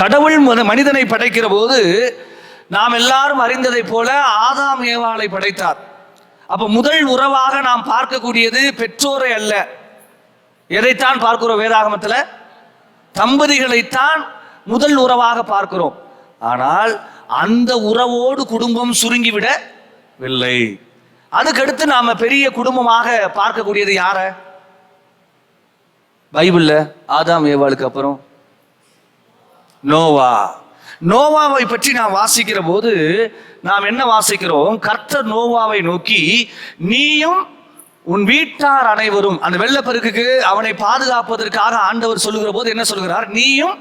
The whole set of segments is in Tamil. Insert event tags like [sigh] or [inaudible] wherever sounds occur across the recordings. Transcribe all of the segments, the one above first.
கடவுள் மனிதனை படைக்கிற போது நாம் எல்லாரும் அறிந்ததைப் போல ஆதாம் ஏவாளை படைத்தார். அப்ப முதல் உறவாக நாம் பார்க்கக்கூடியது பெற்றோரை அல்ல. எதைத்தான் பார்க்கிறோம் வேதாகமத்தில்? தம்பதிகளைத்தான் முதல் உறவாக பார்க்கிறோம். ஆனால் அந்த உறவோடு குடும்பம் சுருங்கிவிடவில்லை. அதுக்கடுத்து நாம பெரிய குடும்பமாக பார்க்கக்கூடியது யார? பைபிள்ல ஆதாம் ஏவாளுக்கு அப்புறம் நோவா. நோவாவை பற்றி நாம் வாசிக்கிற போது நாம் என்ன வாசிக்கிறோம்? கர்த்தர் நோவாவை நோக்கி நீயும் உன் வீட்டார் அனைவரும் அந்த வெள்ளப்பெருக்குக்கு அவனை பாதுகாப்பதற்காக ஆண்டவர் சொல்லுகிற போது என்ன சொல்கிறார்? நீயும்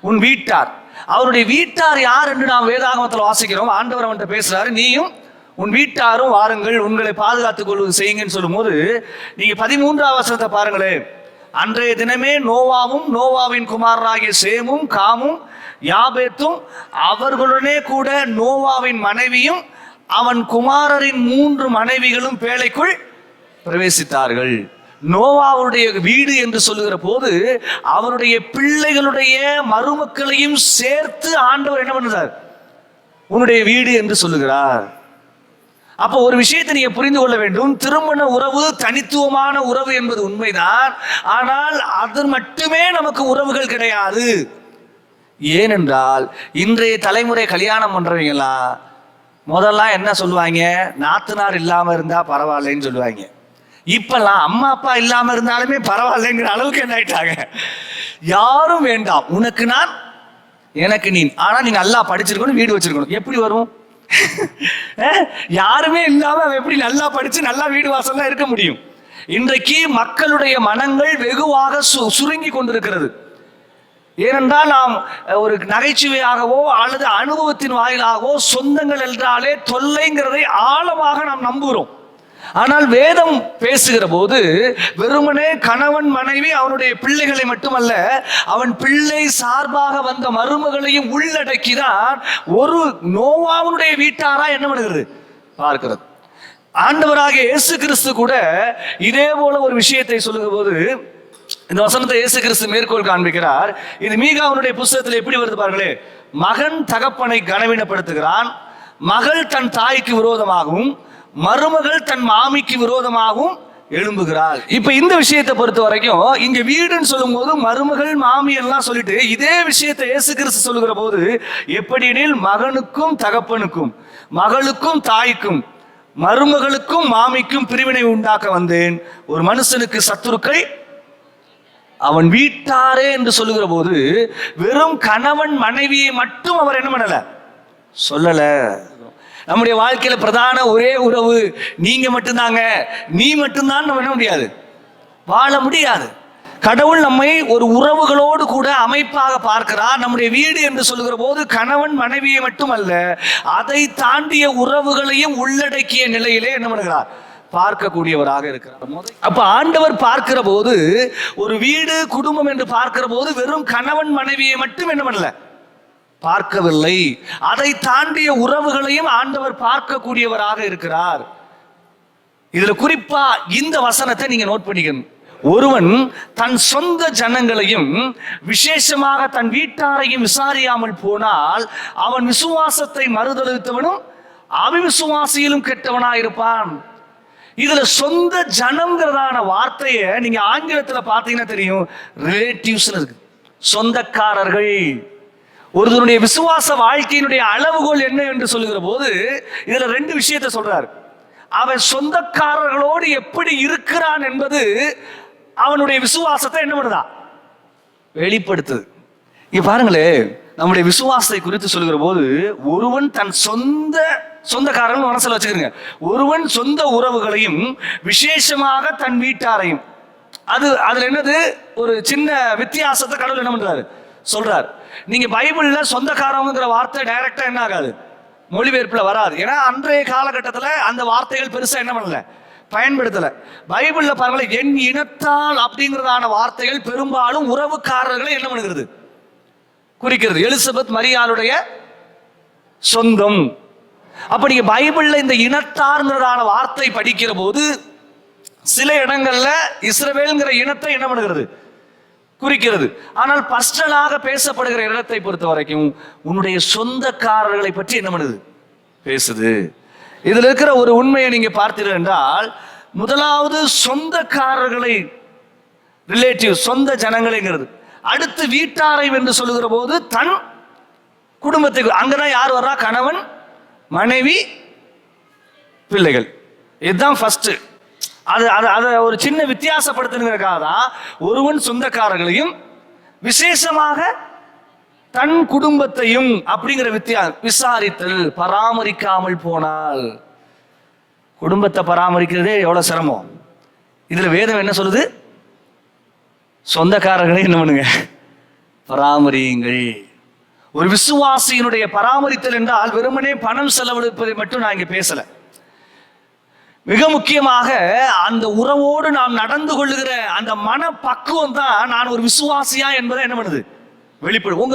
உன் வீட்டார். அவருடைய வீட்டார் யார் என்று நாம் வேதாகமத்தில் வாசிக்கிறோம். ஆண்டவர் அவன்கிட்ட பேசுறாரு நீயும் உன் வீட்டாரும் வாருங்கள் உங்களை பாதுகாத்துக் கொள்வது செய்யுங்கன்னு சொல்லும்போது நீங்க பதிமூன்றாம் வசனத்தை பாருங்களேன். அன்றைய தினமே நோவாவும் நோவாவின் குமாரராகிய சேமும் காமும் யாபேத்தும் அவர்களுடனே கூட நோவாவின் மனைவியும் அவன் குமாரரின் மூன்று மனைவிகளும் பேழைக்குள் பிரவேசித்தார்கள். நோவாவுடைய வீடு என்று சொல்லுகிற போது அவருடைய பிள்ளைகளுடைய மருமக்களையும் சேர்த்து ஆண்டவர் என்ன பண்ணுறார்? உன்னுடைய வீடு என்று சொல்லுகிறார். அப்போ ஒரு விஷயத்தை நீங்க புரிந்து கொள்ள வேண்டும். திருமண உறவு தனித்துவமான உறவு என்பது உண்மைதான். ஆனால் அது மட்டுமே நமக்கு உறவுகள் கிடையாது. ஏனென்றால் இன்றைய தலைமுறை கல்யாணம் பண்றவங்களா முதல்லாம் என்ன சொல்லுவாங்க? நாத்தனார் இல்லாம இருந்தா பரவாயில்லைன்னு சொல்லுவாங்க. இப்பெல்லாம் அம்மா அப்பா இல்லாம இருந்தாலுமே பரவாயில்லைங்கிற அளவுக்கு என்ன ஆயிட்டாங்க? யாரும் வேண்டாம். உனக்கு நான் எனக்கு நீ. ஆனா நீ நல்லா படிச்சிருக்கணும் வீடு வச்சிருக்கணும். எப்படி வரும்? [laughs] யாருமே இல்லாம அவன் எப்படி நல்லா படிச்சு நல்லா வீடு வாசல்லாம் இருக்க முடியும்? இன்றைக்கு மக்களுடைய மனங்கள் வெகுவாக சு- சுருங்கி கொண்டிருக்கிறது. ஏனென்றால் நாம் ஒரு நகைச்சுவையாகவோ அல்லது அனுபவத்தின் வாயிலாகவோ சொந்தங்கள் என்றாலே தொல்லைங்கிறதை ஆழமாக நாம் நம்புகிறோம். ஆனால் வேதம் பேசுகிற போது வெறுமனே கணவன் மனைவி அவனுடைய பிள்ளைகளை மட்டுமல்ல அவன் பிள்ளை சார்பாக வந்த மருமகளையும் உள்ளடக்கிதான் ஒரு நோவாவுடைய வீட்டாரா என்ன பண்ணுகிறது பார்க்கிறது. ஆண்டவராக இயேசு கிறிஸ்து கூட இதே போல ஒரு விஷயத்தை சொல்லுகிற போது இந்த வசனத்தை இயேசு கிறிஸ்து மேற்கோள் காண்பிக்கிறார். இது மீகாவனுடைய புஸ்தகத்தில் எப்படி வருது பாருங்களே. மகன் தகப்பனை கனவீனப்படுத்துகிறான். மகள் தன் தாய்க்கு விரோதமாகவும் மருமகள் தன் மாமிக்கு விரோதமாகவும் எழும்புகிறாள். இப்ப இந்த விஷயத்தை பொறுத்த வரைக்கும் இங்க வீடுன்னு சொல்லும்போது மருமகள் மாமி எல்லாம் சொல்லிட்டு இதே விஷயத்தை இயேசு கிறிஸ்து சொல்லுகிற போது எப்படினில் மகனுக்கும் தகப்பனுக்கும் மகளுக்கும் தாய்க்கும் மருமகளுக்கும் மாமிக்கும் பிரிவினை உண்டாக்க வந்தேன். ஒரு மனுஷனுக்கு சத்துருக்கள் அவன் வீட்டாரே என்று சொல்லுகிற போது வெறும் கணவன் மனைவியை மட்டும் அவர் என்ன பண்ணல? சொல்லல. நம்முடைய வாழ்க்கையில பிரதான ஒரே உறவு. நீங்க மட்டும்தாங்க. நீ மட்டும்தான் நம்ம என்ன முடியாது? வாழ முடியாது. கடவுள் நம்மை ஒரு உறவுகளோடு கூட அமைப்பாக பார்க்கிறார். நம்முடைய வீடு என்று சொல்லுகிற போது கணவன் மனைவியை மட்டுமல்ல அதை தாண்டிய உறவுகளையும் உள்ளடக்கிய நிலையிலே என்ன பண்ணுகிறார்? பார்க்கக்கூடியவராக இருக்கிறார். அப்ப ஆண்டவர் பார்க்கிற போது ஒரு வீடு குடும்பம் என்று பார்க்கிற போது வெறும் கணவன் மனைவியை மட்டும் என்ன பண்ணல? பார்க்கவில்லை. அதை தாண்டிய உறவுகளையும் ஆண்டவர் பார்க்கக்கூடியவராக இருக்கிறார். இதுல குறிப்பா இந்த வசனத்தை நீங்க நோட் பண்ணிக்கணும். ஒருவன் தன் சொந்த ஜனங்களையும் விசேஷமாக தன் வீட்டாரையும் விசாரியாமல் போனால் அவன் விசுவாசத்தை மறுதளித்தவனும் அவிசுவாசியிலும் கெட்டவனாயிருப்பான். இதுல சொந்த ஜனம்ங்கிறதான வார்த்தையை நீங்க ஆங்கிலத்துல பார்த்தீங்கன்னா தெரியும். ரிலேட்டிவ்ஸ் இருக்கு. சொந்தக்காரர்கள். ஒருவருடைய விசுவாச வாழ்க்கையினுடைய அளவுகோல் என்ன என்று சொல்லுகிற போது இதுல ரெண்டு விஷயத்தை சொல்றாரு. அவன் சொந்தக்காரர்களோடு எப்படி இருக்கிறான் என்பது அவனுடைய விசுவாசத்தை என்ன பண்ணுதா? வெளிப்படுத்துது. இங்க பாருங்களே நம்முடைய விசுவாசத்தை குறித்து சொல்லுகிற போது ஒருவன் தன் சொந்த சொந்தக்காரர்கள் மனசில் வச்சுக்கிறீங்க ஒருவன் சொந்த உறவுகளையும் விசேஷமாக தன் வீட்டாரையும். அது அதுல என்னது? ஒரு சின்ன வித்தியாசத்தை கடவுள் என்ன பண்றாரு? சொல்றார். நீங்க பைபிள்ல சொந்தக்காரங்கிற வார்த்தை டைரக்டா என்ன ஆகாது? மொழிபெயர்ப்புல வராது. ஏன்னா அன்றைய காலகட்டத்தில் அந்த வார்த்தைகள் பெருசா என்ன பண்ணல? பயன்படுத்தல. பைபிள்ல பாருங்களேன் என் இனத்தால் அப்படிங்கிறதான வார்த்தைகள் பெரும்பாலும் உறவுக்காரர்களை என்ன பண்ணுகிறது? குறிக்கிறது. எலிசபெத் மரியாளுடைய சொந்தம். அப்ப நீங்க பைபிள்ல இந்த இனத்தார்ங்கிறதான வார்த்தை படிக்கிற போது சில இடங்கள்ல இஸ்ரவேல்ங்கிற இனத்தை என்ன பண்ணுகிறது? குறிக்கிறது. ஆனால் பர்சனலாக பேசப்படுகிற இடத்தை பொறுத்த வரைக்கும் உன்னுடைய சொந்தக்காரர்களை பற்றி என்ன பண்ணுது? பேசுது. இதில் இருக்கிற ஒரு உண்மையை நீங்க பார்த்தீர்கள் என்றால் முதலாவது சொந்தக்காரர்களை ரிலேட்டிவ் சொந்த ஜனங்களைங்கிறது. அடுத்து வீட்டாரை என்று சொல்லுகிற போது தன் குடும்பத்துக்கு அங்கதான் யார் வர்றா? கணவன் மனைவி பிள்ளைகள். இதுதான் ஃபர்ஸ்ட் அது அது அதை ஒரு சின்ன வித்தியாசப்படுத்துங்கிறதுக்காக தான் ஒருவன் சொந்தக்காரர்களையும் விசேஷமாக தன் குடும்பத்தையும் அப்படிங்கிற வித்தியா விசாரித்தல் பராமரிக்காமல் போனால். குடும்பத்தை பராமரிக்கிறதே எவ்வளவு சிரமம். இதுல வேதம் என்ன சொல்லுது? சொந்தக்காரர்களே என்ன பண்ணுங்க? பராமரியுங்கள். ஒரு விசுவாசியினுடைய பராமரித்தல் என்றால் வெறுமனே பணம் செலவழிப்பதை மட்டும் நான் இங்க பேசலை. மிக முக்கியமாக அந்த உறவோடு நாம் நடந்து கொள்ளுகிற அந்த மன பக்குவம் தான் நான் ஒரு விசுவாசியா என்பதை என்ன பண்ணுது? வெளிப்படும் உங்க